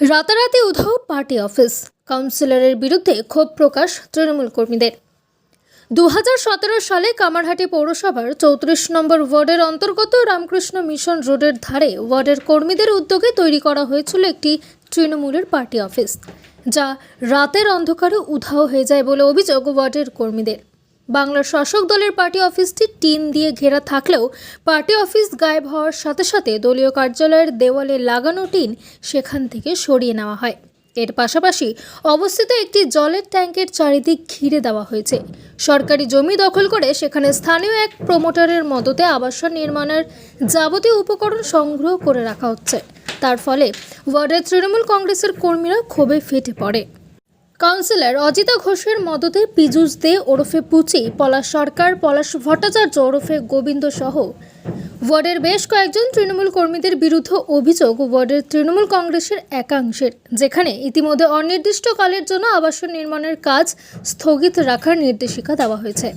রাতারাতি উধাও party office. কাউন্সিলরের বিরুদ্ধে ক্ষোভ প্রকাশ তৃণমূল কর্মীদের। দু হাজার সতেরো সালে কামারহাটি পৌরসভার চৌত্রিশ নম্বর ওয়ার্ডের অন্তর্গত রামকৃষ্ণ মিশন রোডের ধারে ওয়ার্ডের কর্মীদের উদ্যোগে তৈরি করা হয়েছিল একটি তৃণমূলের পার্টি অফিস, যা রাতের অন্ধকারে উধাও হয়ে যায় বলে অভিযোগ ওয়ার্ডের কর্মীদের। বাংলার শাসক দলের পার্টি অফিসটি টিন দিয়ে ঘেরা থাকলেও পার্টি অফিস গায়েব হওয়ার সাথে সাথে দলীয় কার্যালয়ের দেওয়ালে লাগানো টিন সেখান থেকে সরিয়ে নেওয়া হয়। এর পাশাপাশি অবস্থিত একটি জলের ট্যাঙ্কের চারিদিক ঘিরে দেওয়া হয়েছে। সরকারি জমি দখল করে সেখানে স্থানীয় এক প্রমোটারের মদতে আবাসন নির্মাণের যাবতীয় উপকরণ সংগ্রহ করে রাখা হচ্ছে। তার ফলে ওয়ার্ডের তৃণমূল কংগ্রেসের কর্মীরা ক্ষোভে ফেটে পড়ে। কাউন্সিলর অজিতা ঘোষের মদতে পীযূষ দে ওরফে পুচি, পলাশ সরকার, পলাশ ভট্টাচার্য ওরফে গোবিন্দ সহ। ওয়ার্ডের বেশ কয়েকজন তৃণমূল কর্মীদের বিরুদ্ধে অভিযোগ ওয়ার্ডের তৃণমূল কংগ্রেসের একাংশের, যেখানে ইতিমধ্যে অনির্দিষ্টকালের জন্য আবাসন নির্মাণের কাজ স্থগিত রাখার নির্দেশিকা দেওয়া হয়েছে।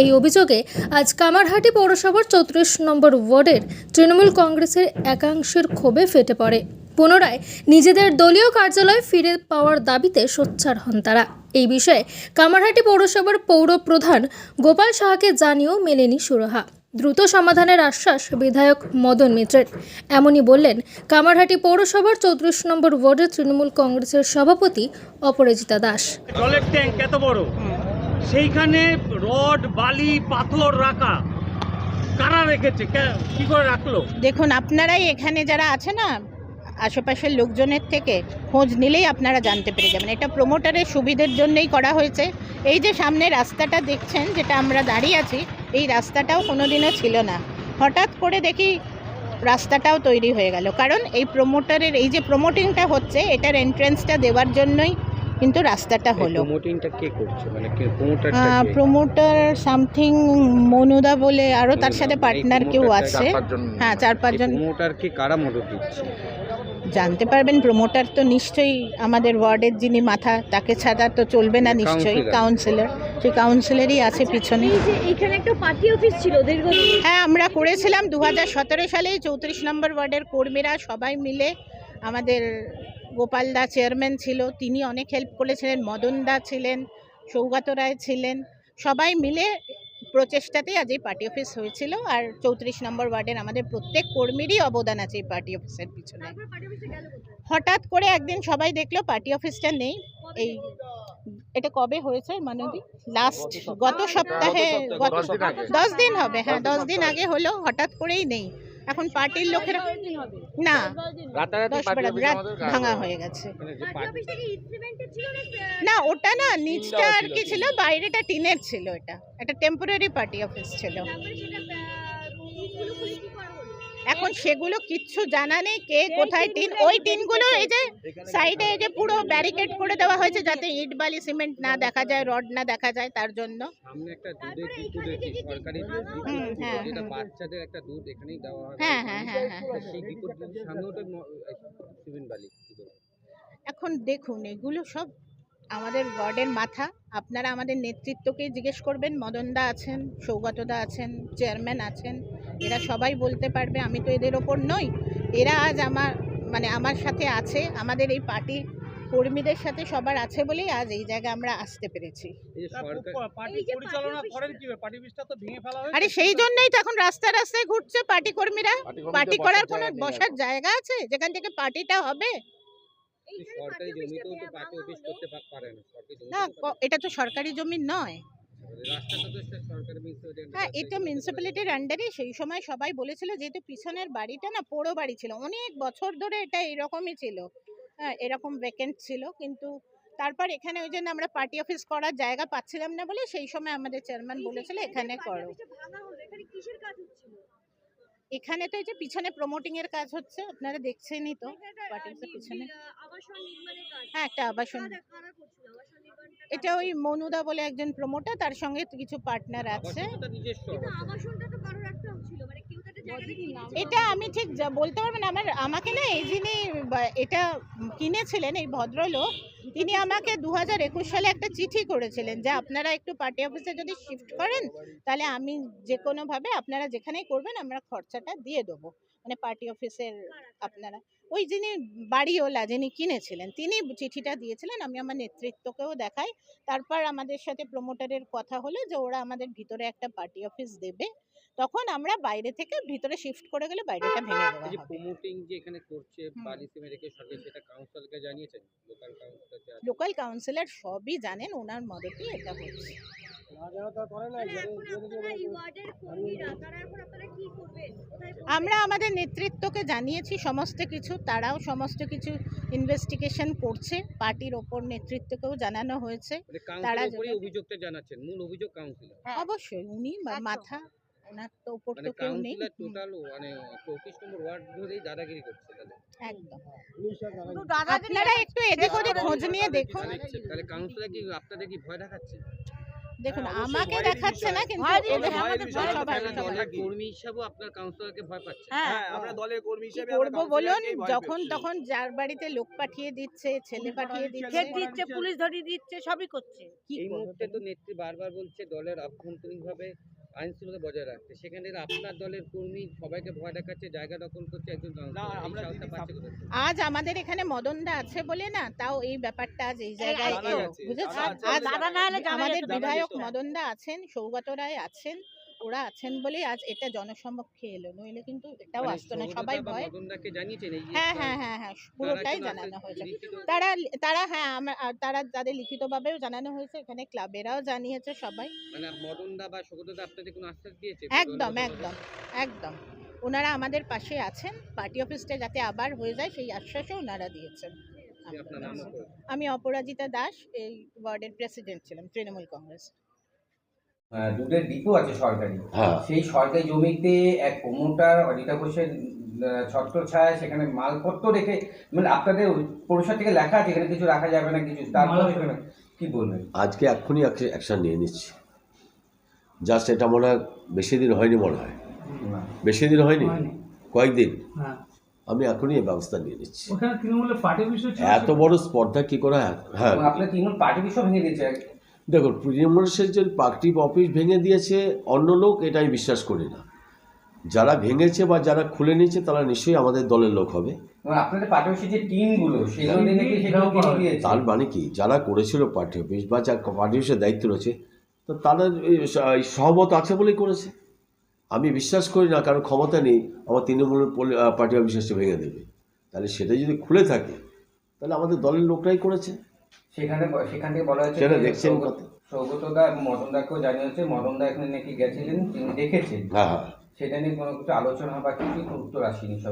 এই অভিযোগে আজ কামারহাটি পৌরসভার চৌত্রিশ নম্বর ওয়ার্ডের তৃণমূল কংগ্রেসের একাংশের ক্ষোভে ফেটে পড়ে। পুনরায় নিজেদের দলীয় কার্যালয় ফিরে পাওয়ার দাবিতে সোচ্চার হন তারা। এই বিষয়ে কামারহাটি পৌরসভার পৌর প্রধান গোপাল সাহাকে জানিয়েও মেলেনি সুরাহা। দ্রুত সমাধানের আশ্বাস বিধায়ক মদন মিত্রের। এমনই বললেন কামারহাটি পৌরসভার চৌত্রিশ নম্বর ওয়ার্ডের তৃণমূল কংগ্রেসের সভাপতি অপরাজিতা দাস। জলের ট্যাঙ্ক এত বড় সেইখানে রড বালি পাথর রাখা কারা রেখেছে? কি করে রাখল? দেখুন আপনারাই এখানে যারা আছে না আশেপাশের লোকজনের থেকে খোঁজ নিলেই আপনারা জানতে পেরে যাবেন। এটা প্রমোটারের সুবিধের জন্যই করা হয়েছে। এই যে সামনে রাস্তাটা দেখছেন যেটা আমরা দাঁড়িয়ে আছি এই রাস্তাটাও কোনোদিনও ছিল না। হঠাৎ করে দেখি রাস্তাটাও তৈরি হয়ে গেল। কারণ এই প্রমোটারের এই যে প্রমোটিংটা হচ্ছে এটার এন্ট্রেন্সটা দেওয়ার জন্যই কিন্তু রাস্তাটা হলো। প্রমোটিংটা কে করছে? মানে কে প্রমোটারটা কে? প্রমোটার সামথিং মনুদা বলে আরও তার সাথে পার্টনার কেউ আছে। হ্যাঁ চার পাঁচজন। প্রমোটারকে কারা মদত দিচ্ছে? জানতে পারবেন প্রমোটার তো নিশ্চয়ই আমাদের ওয়ার্ডের যিনি মাথা তাকে ছাড়া তো চলবে না নিশ্চয়ই কাউন্সিলর সেই কাউন্সিলরই আছে পিছনে। যে এখানে একটা পার্টি অফিস ছিল দীর্ঘদিন। হ্যাঁ আমরা করেছিলাম দু হাজার সতেরো সালে চৌত্রিশ নম্বর ওয়ার্ডের কর্মীরা সবাই মিলে আমাদের গোপাল দা চেয়ারম্যান ছিল তিনি অনেক হেল্প করেছিলেন মদন দা ছিলেন সৌগত রায় ছিলেন সবাই মিলে প্রচেষ্টাতে আজ এই পার্টি অফিস হয়েছিল আর চৌত্রিশ নম্বর ওয়ার্ডের আমাদের প্রত্যেক কর্মীরই অবদান আছে এই পার্টি অফিসের পিছনে। তারপর পার্টি অফিসে গেল কোথায়? হঠাৎ করে একদিন সবাই দেখল পার্টি অফিসটা নেই। এই এটা কবে হয়েছে মানবী? লাস্ট গত সপ্তাহে গত দশ দিন হবে হ্যাঁ দশ দিন আগে হলো হঠাৎ করেই নেই। এখন পার্টির লোকেরা না। ভাঙা হয়ে। গেছে। মানে না ওটা না নিচটা আর কি ছিল বাইরেটা টিনের ছিল এটা। একটা টেম্পোরারি পার্টি অফিস ছিল। এখন সেগুলো কিচ্ছু জানা নেই কে কোথায় টিন ওই টিনগুলো এই যে সাইডে এই যে পুরো ব্যারিকেড করে দেওয়া হয়েছে যাতে ইট বালি সিমেন্ট না দেখা যায় রড না দেখা যায় তার জন্য। হ্যাঁ, যেটা হুম। বাচ্চাদের একটা দুধ এখানেই দেওয়া হয়। হ্যাঁ হ্যাঁ হ্যাঁ হ্যাঁ? এখন দেখুন এগুলো সব আমাদের ওয়ার্ডের মাথা। আপনারা আমাদের নেতৃত্বকেই জিজ্ঞেস করবেন মদনদা আছেন সৌগতদা আছেন চেয়ারম্যান আছেন। এরা সবাই বলতে পারবে আমি তো এদের ওপর নই। এরা আজ আমার মানে আমার সাথে আছে আমাদের এই পার্টি কর্মীদের সাথে সবার আছে বলেই আজ এই জায়গায় আমরা আসতে পেরেছি। আরে সেই জন্যই তো এখন রাস্তা রাস্তায় ঘুরছে পার্টি কর্মীরা। পার্টি করার কোনো বসার জায়গা আছে? যেখান থেকে পার্টিটা হবে? এই সরকারি জমিতেও তো পার্টি অফিস করতে পা- পারে না। এটা তো সরকারি জমি নয়। হ্যাঁ এটা মিউনিসিপ্যালিটির আন্ডারে সেই সময় সবাই বলেছিল যেহেতু পিছনের বাড়িটা না পোড়ো বাড়ি ছিল। অনেক বছর ধরে এটা এরকমই ছিল। হ্যাঁ এরকম ভ্যাকেন্ট ছিল। কিন্তু তারপর এখানে ওই জন্য আমরা পার্টি অফিস করার জায়গা পাচ্ছিলাম না বলে সেই সময় আমাদের চেয়ারম্যান বলেছিল এখানে করো। এখানে তো এই যে পিছনে প্রমোটিং এর কাজ হচ্ছে আপনারা দেখছেনই তো পিছনে। নি- আহ, আবাসন নির্মাণের কাজ। হ্যাঁ একটা আবাসন। এটা ওই মনুদা বলে একজন প্রমোটার তার সঙ্গে কিছু পার্টনার আছে। মানে। এটা আমি ঠিক যা- বলতে পারব না। আমার আমাকে না এই যিনি এটা কিনেছিলেন এই ভদ্রলোক তিনি আমাকে দু একুশ সালে একটা চিঠি করেছিলেন যে আপনারা একটু পার্টি অফিসে যদি শিফট করেন, তাহলে আমি যে কোনোভাবে আপনারা যেখানেই করবেন, আমরা খরচাটা দিয়ে দেবো। মানে পার্টি অফিসের আপনারা। ওই যিনি বাড়িওয়ালা যিনি কিনেছিলেন, তিনি চিঠিটা দিয়েছিলেন, আমি আমার নেতৃত্বকেও দেখাই। তারপর আমাদের সাথে প্রমোটারের কথা হলো যে ওরা আমাদের ভিতরে একটা পার্টি অফিস দেবে। তখন আমরা বাইরে থেকে ভিতরে শিফট করে গেলে বাইরেটা ভেঙে দেওয়া এই যে হবে। প্রমোটিং যে এখানে করছে। বালি সিমেন্ট রেখে সরকার সেটা কাউন্সিলকে জানিয়েছেন? লোকাল কাউন্সিলর যে লোকাল কাউন্সিলর সবই জানেন ওনার মদতেই এটা হচ্ছে। আমরা আমাদের নেতৃত্বকে জানিয়েছি সমস্ত কিছু তারাও সমস্ত কিছু ইনভেস্টিগেশন করছে পার্টির ওপর নেতৃত্বকেও জানানো হয়েছে। মানে তারা অভিযোগটা জানাচ্ছেন মূল অভিযোগ কাউন্সিলর অবশ্যই উনি মা- মাথা ওনার তো ওপর মানে তো কেউ নেই। টোটাল মানে চৌত্রিশ নম্বর ওয়ার্ড ধরেই দাদাগিরি করছে তাহলে। একদম। আপনারা একটু এদিক ওদিক খোঁজ নিয়ে দেখুন। তাহলে কাউন্সিলর কি আপনাদের কি ভয় দেখাচ্ছে? দেখুন হ্যাঁ, আমাকে দেখাচ্ছে না কিন্তু আমাদের সবাই। দলের কর্মী হিসাবেও আপনার কাউন্সিলরকে ভয় পাচ্ছে। হ্যাঁ আমরা দলের কর্মী হিসেবে করব বলুন? যখন তখন যার বাড়িতে লোক পাঠিয়ে দিচ্ছে ছেলে পাঠিয়ে দিচ্ছে। দিচ্ছে পুলিশ ধরিয়ে দিচ্ছে সবই করছে। কি এই করব মুহূর্তে তো? নেত্রী বারবার বলছে দলের আভ্যন্তরীণভাবে আইন শৃঙ্খলা বজায় রাখতে সেখানে আপনার দলের কর্মী সবাইকে ভয় দেখাচ্ছে জায়গা দখল করছে একজন? আজ আমাদের এখানে মদনদা আছে বলে না তাও এই ব্যাপারটা আজ এই জায়গায় জানা বুঝেছেন আজ আমাদের বিধায়ক। মদনদা আছেন সৌগত রায় আছেন ওরা আছেন বলেই আজ এটা জনসমক্ষে এলো। নইলে কিন্তু এটাও মানে আসতো না। সবাই ভয়। মদনদাকে জানিয়েছেন এই যে হ্যাঁ হ্যাঁ হ্যাঁ হ্যাঁ পুরোটাই জানানো হয়েছে। তারা তারা হ্যাঁ আমরা- তারা তাদের লিখিতভাবেও জানানো হয়েছে এখানে ক্লাবেরাও জানিয়েছে সবাই। মানে মদনদা বা সৌগতদা আপনাদের কোনো আশ্বাস দিয়েছে? একদম একদম একদম। ওনারা আমাদের পাশে আছেন। পার্টি অফিসটা যাতে আবার হয়ে যায় সেই আশ্বাসও ওনারা দিয়েছেন। আমি অপরাজিতা দাস এই ওয়ার্ডের প্রেসিডেন্ট ছিলাম তৃণমূল কংগ্রেস। দুধের ডিপো আছে সরকারি। হ্যাঁ। সেই সরকারি জমিতে এক প্রমোটার অজিতা ঘোষের ছত্র ছায়া সেখানে মালপত্র রেখে মানে আপনাদের পৌরসভা থেকে লেখা আছে এখানে কিছু রাখা যাবে না কিছু তারপরে কি বলবেন? আজকে এক্ষুনি অ্যাকশন নিয়ে নিচ্ছি। জাস্ট এটা মনে হয় বেশি দিন হয়নি মনে হয়। বেশি দিন হয়নি? কয়েকদিন? হ্যাঁ। আমি এখনই এই ব্যবস্থা নিয়ে নিচ্ছি। এত বড় স্পর্ধা কি করে হয়? হ্যাঁ। আপনার তৃণমূল পার্টি বিষয় ভেঙে দিয়েছে। দেখুন তৃণমূলের যে পার্টি অফিস ভেঙে দিয়েছে অন্য লোক এটা আমি বিশ্বাস করি না। যারা ভেঙেছে বা যারা খুলে নিয়েছে তারা নিশ্চয়ই আমাদের দলের লোক হবে। যে তার মানে কি যারা করেছিল পার্টি অফিস বা যার পার্টি অফিসের দায়িত্ব রয়েছে তো তাদের সহমত আছে বলেই করেছে। আমি বিশ্বাস করি না কারণ ক্ষমতা নেই আমার তৃণমূলের পলি- আহ, পার্টি অফিস এসে ভেঙে দেবে। তাহলে সেটা যদি খুলে থাকে তাহলে আমাদের দলের লোকরাই করেছে। সেখানে সেখান থেকে বলা হয়েছে সেটা দেখছেন সৌগত- কত? মদনদাকেও জানিয়েছে মদনদা এখানে নাকি গেছিলেন তিনি দেখেছেন। হ্যাঁ হ্যাঁ। সেটা নিয়ে কোনো কিছু আলোচনা বা কিছু উত্তর আসেনি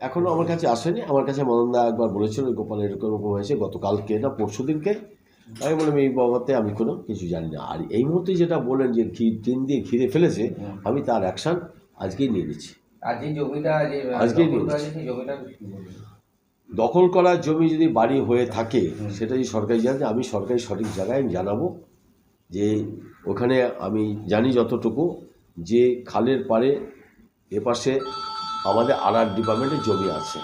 এখনও আমার কাছে আসেনি। আমার কাছে মদনদা একবার বলেছিল গোপাল এরকম এরকম হয়েছে গতকালকে না পরশু দিনকে আমি বললাম এই বাবাতে আমি কোনো কিছু জানি না। আর এই মুহূর্তে যেটা বলেন যে টিন দিয়ে ঘিরে ফেলেছে আমি তার অ্যাকশন আজকেই নিয়ে নিচ্ছি। যে জমিটা সেই জমিটা? দখল করা জমি যদি বাড়ি হয়ে থাকে সেটা যদি সরকারি জানে আমি সরকারি সঠিক জায়গায় আমি জানাব যে ওখানে আমি জানি যতটুকু যে খালের পাড়ে এপাশে আমাদের আড়ার ডিপার্টমেন্টের জমি আছে।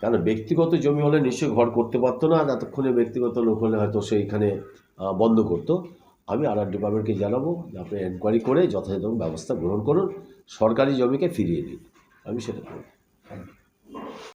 কারণ ব্যক্তিগত জমি হলে নিশ্চয়ই ঘর করতে পারতো না এতক্ষণে ব্যক্তিগত লোক হলে হয়তো সেইখানে বন্ধ করতো। আমি আড়ার ডিপার্টমেন্টকে জানাব যে আপনি এনকোয়ারি করে যথাযথ ব্যবস্থা গ্রহণ করুন সরকারি জমিকে ফিরিয়ে দিন আমি সেটা করব।